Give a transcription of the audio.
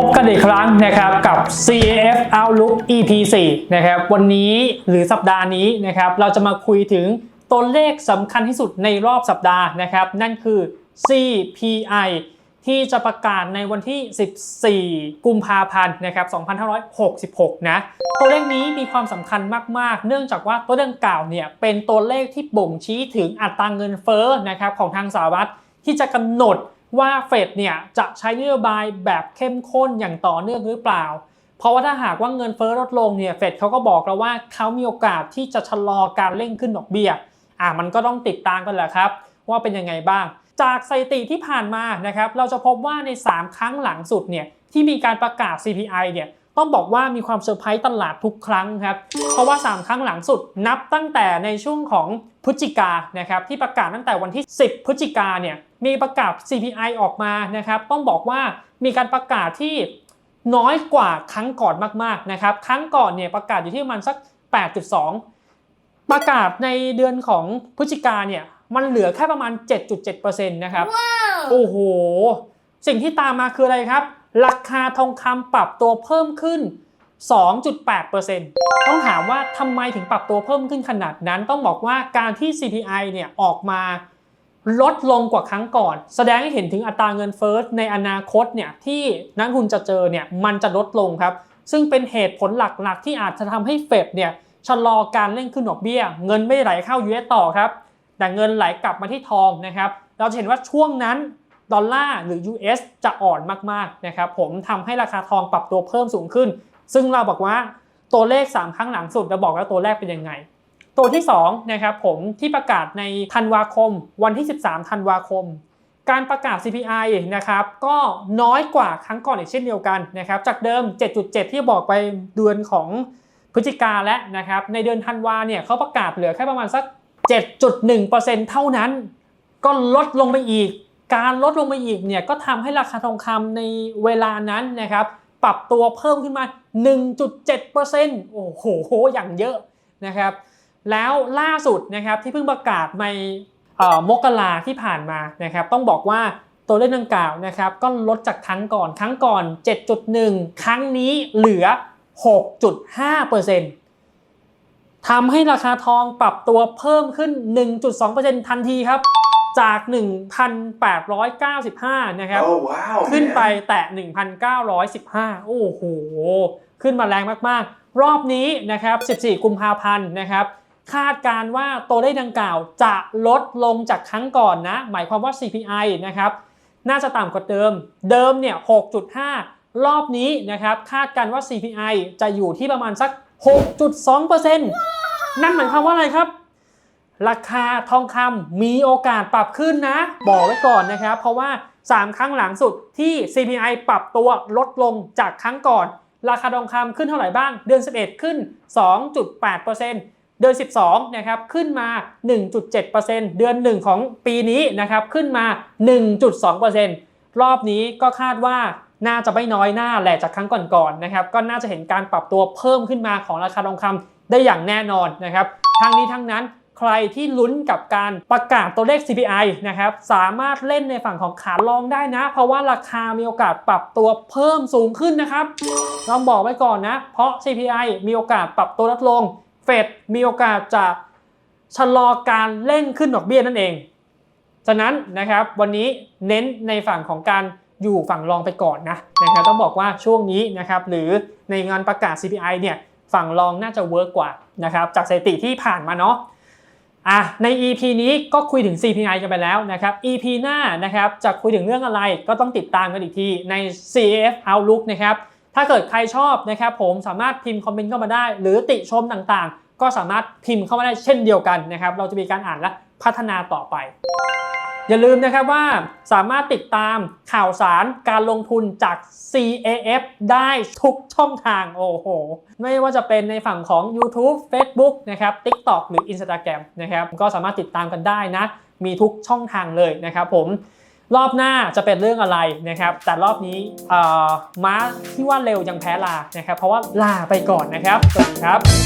พบกันอีกครั้งนะครับกับ CAF Outlook EP 4นะครับวันนี้หรือสัปดาห์นี้นะครับเราจะมาคุยถึงตัวเลขสำคัญที่สุดในรอบสัปดาห์นะครับนั่นคือ CPI ที่จะประกาศในวันที่ 14 กุมภาพันธ์นะครับ 2566 นะ ตัวเลขนี้มีความสำคัญมาก ๆ เนื่องจากว่าตัวดังกล่าวเนี่ยเป็นตัวเลขที่บ่งชี้ถึงอัตราเงินเฟ้อนะครับของทางสหรัฐที่จะกำหนด ว่าเฟดเนี่ยจะใช้นโยบายแบบเข้มข้นอย่างต่อเนื่องหรือเปล่า เพราะว่าถ้าหากว่าเงินเฟ้อลดลงเนี่ยเฟดเขาก็บอกแล้วว่าเขามีโอกาสที่จะชะลอการเร่งขึ้นดอกเบี้ยอะมันก็ต้องติดตามกันแหละครับ ว่าเป็นยังไงบ้าง จากสถิติที่ผ่านมานะครับเราจะพบว่าใน 3 ครั้งหลังสุดเนี่ยที่มีการประกาศ CPI เนี่ยต้องบอกว่ามีความเซอร์ไพรส์ตลาดทุกครั้งครับ เพราะว่า 3 ครั้งหลังสุดนับตั้งแต่ในช่วงของพฤศจิกานะครับที่ประกาศตั้งแต่วันที่ 10 พฤศจิกาเนี่ย มีประกาศ CPI ออกมานะครับ ต้องบอกว่ามีการประกาศที่น้อยกว่าครั้งก่อนมากๆนะครับ ครั้งก่อนเนี่ยประกาศอยู่ที่ประมาณสัก 8.2 ประกาศในเดือนของพฤศจิกาเนี่ยมันเหลือแค่ประมาณ 7.7%นะครับโอ้โห สิ่งที่ตามมาคืออะไรครับ ราคาทองคำปรับตัวเพิ่มขึ้น 2.8%ต้องถามว่าทำไมถึงปรับตัวเพิ่มขึ้นขนาดนั้น ต้องบอกว่าการที่ CPI เนี่ยออกมา ลดลงกว่าครั้งก่อน แสดงให้เห็นถึงอัตราเงินเฟ้อในอนาคตเนี่ยที่นักทุนจะเจอเนี่ยมันจะลดลงครับ ซึ่งเป็นเหตุผลหลักๆ ที่อาจจะทำให้เฟดเนี่ยชะลอการเร่งขึ้นดอกเบี้ย เงินไม่ไหลเข้า US ต่อครับ แต่เงินไหลกลับมาที่ทองนะครับ เราจะเห็นว่าช่วงนั้นดอลลาร์หรือ US จะอ่อนมากๆนะครับผมทำให้ราคาทองปรับตัวเพิ่มสูงขึ้น ซึ่งเราบอกว่าตัวเลข 3 ครั้งหลังสุดเราบอกแล้วตัวแรกเป็นยังไง ตัวที่2นะครับผมที่ประกาศในธันวาคม วันที่ 13ธันวาคม การประกาศ CPI นะครับก็น้อยกว่าครั้งก่อนอีกเช่นเดียวกันนะครับจากเดิม 7.7 ที่บอกไปเดือนของพฤศจิกาและนะครับในเดือนธันวาเนี่ยเขาประกาศเหลือแค่ประมาณสัก 7.1%เท่านั้น ก็ลดลงไปอีก การลดลงไปอีกเนี่ยก็ทำให้ราคาทองคำในเวลานั้นนะครับปรับตัวเพิ่มขึ้นมา 1.7%โอ้โหอย่างเยอะนะครับ แล้วล่าสุดนะครับที่เพิ่งประกาศในเอ่อมกราที่ผ่านมานะครับต้องบอกว่าตัวเลขดังกล่าวนะครับก็ลดจากครั้งก่อนครั้งก่อน 7.1 ครั้งนี้เหลือ 6.5%ทำให้ราคาทองปรับตัวเพิ่มขึ้น 1.2%ทันทีครับ จาก 1,895 นะครับ Oh wow ขึ้น man. ไปแตะ 1,915 โอ้โห ขึ้นมาแรงมาก ๆ รอบนี้นะครับ 14 กุมภาพันธ์นะครับ คาดการว่าตัวเลขดังกล่าวจะลดลงจากครั้งก่อนนะ หมายความว่า CPI นะครับ น่าจะต่ำกว่าเดิม เดิมเนี่ย 6.5 รอบนี้นะครับ คาดการว่า CPI จะอยู่ที่ประมาณสัก 6.2%นั่นหมายความว่าอะไรครับ ราคาทองคำมีโอกาสปรับขึ้นนะ บอกไว้ก่อนนะครับ เพราะว่า 3 ครั้งหลังสุดที่ CPI ปรับตัวลดลงจากครั้งก่อน ราคาทองคำขึ้นเท่าไหร่บ้าง เดือน 11 ขึ้น 2.8% เดือน 12 นะครับ ขึ้นมา 1.7%เดือน 1 ของปีนี้นะครับ ขึ้นมา 1.2%รอบนี้ก็คาดว่าน่าจะไม่น้อยหน้าแหละจากครั้งก่อนๆนะครับ ก็น่าจะเห็นการปรับตัวเพิ่มขึ้นมาของราคาทองคำได้อย่างแน่นอนนะครับ ทั้งนี้ทั้งนั้นใครที่ลุ้นกับการประกาศตัวเลข CPI นะครับ สามารถเล่นในฝั่งของขาลองได้นะ เพราะว่าราคามีโอกาสปรับตัวเพิ่มสูงขึ้นนะครับ ต้องบอกไว้ก่อนนะ เพราะ CPI มีโอกาสปรับตัวลดลง เฟดมีโอกาสจะชะลอการเร่งขึ้นดอกเบี้ยนั่นเอง ฉะนั้นนะครับวันนี้เน้นในฝั่งของการอยู่ฝั่งรองไปก่อนนะนะครับต้องบอกว่าช่วงนี้นะครับหรือในงานประกาศ CPI เนี่ยฝั่งรองน่าจะเวิร์กกว่านะครับจากสถิติที่ผ่านมาเนาะอะใน EP นี้ก็คุยถึง CPI กันไปแล้วนะครับ EP หน้านะครับจะคุยถึงเรื่องอะไรก็ต้องติดตามกันอีกทีใน CAF Outlook นะครับ ถ้าเกิดใครชอบนะครับผมสามารถพิมพ์คอมเมนต์เข้ามาได้ หรือติชมต่างๆ ก็สามารถพิมพ์เข้ามาได้เช่นเดียวกันนะครับ เราจะมีการอ่านและพัฒนาต่อไป อย่าลืมนะครับว่าสามารถติดตามข่าวสารการลงทุนจาก CAF ได้ทุกช่องทางโอ้โห ไม่ว่าจะเป็นในฝั่งของ YouTube Facebook นะครับ TikTok หรือ Instagram นะครับ ก็สามารถติดตามกันได้นะ มีทุกช่องทางเลยนะครับผม รอบหน้าจะเป็นเรื่องอะไรนะครับ แต่รอบนี้ม้าที่ว่าเร็วยังแพ้ลานะครับ เพราะว่าลาไปก่อนนะครับสวัสดีครับ